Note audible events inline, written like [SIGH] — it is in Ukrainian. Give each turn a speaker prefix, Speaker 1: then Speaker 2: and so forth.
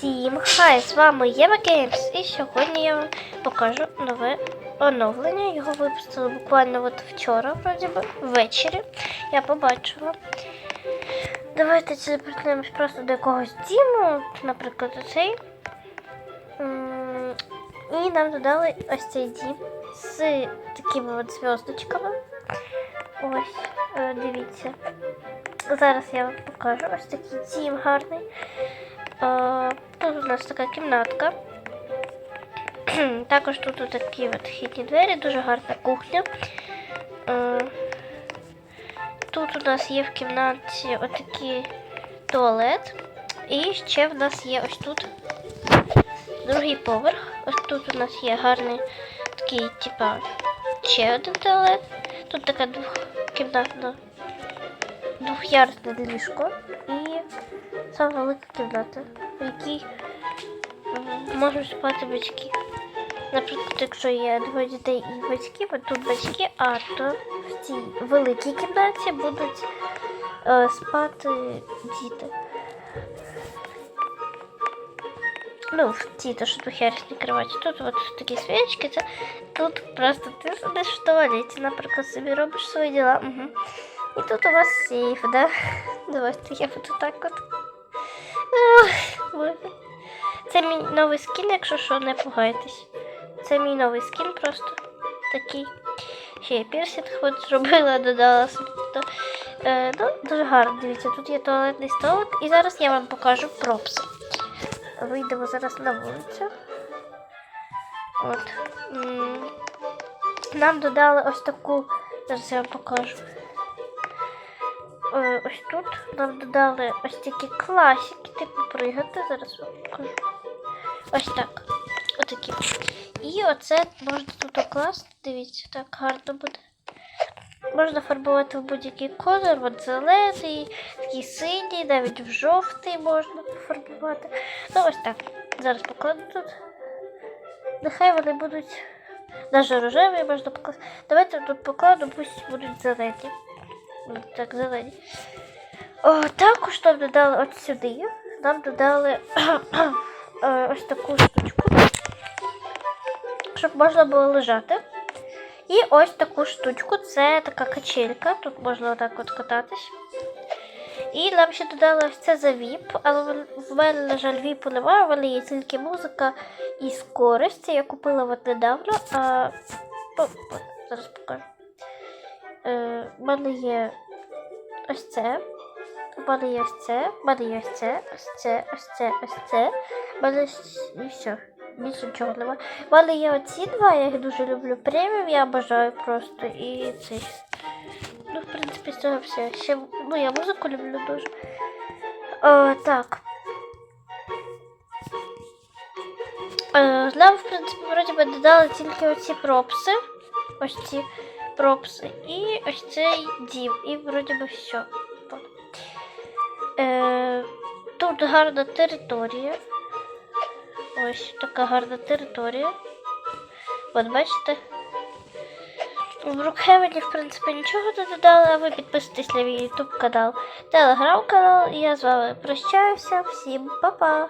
Speaker 1: Всім хай! З вами Єва Геймс і сьогодні я вам покажу нове оновлення. Його випустили буквально от вчора, вроді би, ввечері. Я побачила. Давайте телепортнемось просто до якогось діму, наприклад, оцей. І нам додали ось цей дім з такими от зв'язочками. Ось, е, дивіться. Зараз я вам покажу ось такий дім гарний. У нас така кімнатка. [CLEARS THROAT] Також тут такі от вхідні двері, дуже гарна кухня. Е, Тут у нас є в кімнаті отакий туалет. І ще в нас є ось тут другий поверх. Ось тут у нас є гарний такий, типа, ще один туалет. Тут така двохкімнатна, двохярусне ліжко і саме велика кімната, в якій можуть спати батьки. Наприклад, якщо є двоє дітей і батьки, от тут батьки, а то в цій великій кімнаті будуть е, спати діти. Ну, в цій то, що двохярусні кроваті. Тут от такі свічки, це тут просто ти сидиш в туалеті, наприклад, собі робиш свої діла. Угу. І тут у вас сейф, да? Давайте я буду так от. Це мій новий скін, якщо що, не пугайтесь. Це мій новий скін просто такий. Ще я пірсінг от зробила, додала собі. То, е, ну, дуже гарно, дивіться, тут є туалетний столик. І зараз я вам покажу пропси. Вийдемо зараз на вулицю. От. Нам додали ось таку. Зараз я вам покажу. Е, Ось тут нам додали ось такі класики, типу пригати. Зараз покажу. Ось так. Отакі. І оце можна тут окласти. Дивіться, так гарно буде. Можна фарбувати в будь-який колір, от зелений, такий синій, навіть в жовтий можна пофарбувати. Ну ось так. Зараз покладу тут. Нехай вони будуть навіть рожеві можна покласти. Давайте тут покладу, пусть будуть зелені. От Так, зелені. О, також нам додали от сюди. Нам додали [CLEARS THROAT] е, ось таку штучку, щоб можна було лежати. І ось таку штучку, це така качелька, тут можна отак от кататись. І нам ще додали ось це за VIP, але в- мене, на жаль, VIP немає, в мене є тільки музика і скорость. Це я купила от недавно, а о, зараз покажу. Е, в мене є ось це. У мене є ось це, в мене є ось це, ось це, ось це, ось це. В мене і все. Більше нічого немає. У мене є оці два, я їх дуже люблю. Преміум я бажаю просто і цей. Ну, в принципі, з цього все. Ще, ну, я музику люблю дуже. О, так. Е, нам, в принципі, вроді би додали тільки оці пропси. Ось ці пропси. І ось цей дім. І вроді би все. Е, тут гарна територія. Ось така гарна територія. От бачите. В Брукхевені, в принципі, нічого не додали, а ви підписуйтесь на мій YouTube канал, телеграм канал. Я з вами прощаюся. Всім па-па!